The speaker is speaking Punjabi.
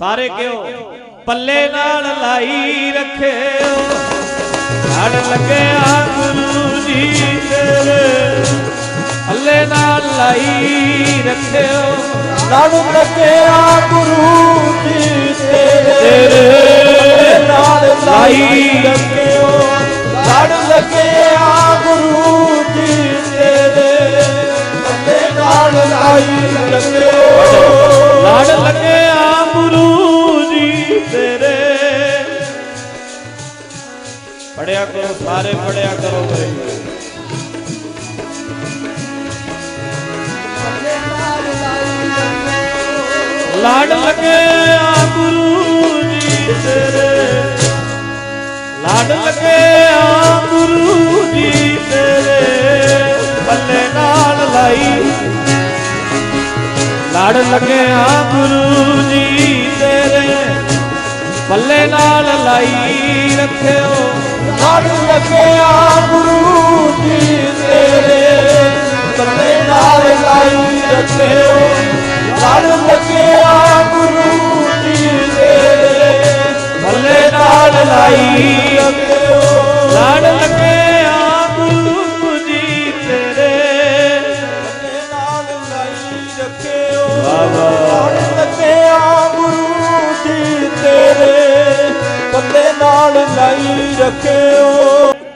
ਸਾਰੇ ਕਿਉ? ਪੱਲੇ ਨਾਲ ਲਾਈ ਰੱਖਿਓ। ਲੜ ਲੱਗਿਆ ਗੁਰੂ ਜੀ ਤੇਰੇ। ਪੱਲੇ ਨਾਲ ਲਾਈ ਰੱਖਿਓ। ਲੜ ਲੱਗਿਆ ਗੁਰੂ ਪੜਿਆ ਕਰੋ, ਸਾਰੇ ਪੜਿਆ ਕਰੋ ਬਈ ਲੜ ਲੱਗਿਆ ਗੁਰੂ ਜੀ ਤੇਰੇ। ਲੜ ਲੱਗਿਆ ਗੁਰੂ ਜੀ ਤੇਰੇ। ਪੱਲੇ ਨਾਲ ਲਾਈ। ਲਾਡ ਲੱਗਿਆ ਗੁਰੂ ਜੀ ਤੇਰੇ। ਪੱਲੇ ਨਾਲ ਲਾਈ ਰੱਖਿਓ। ਲੜ ਲੱਗਿਆ ਲਈ ਰੱਖਿਓ।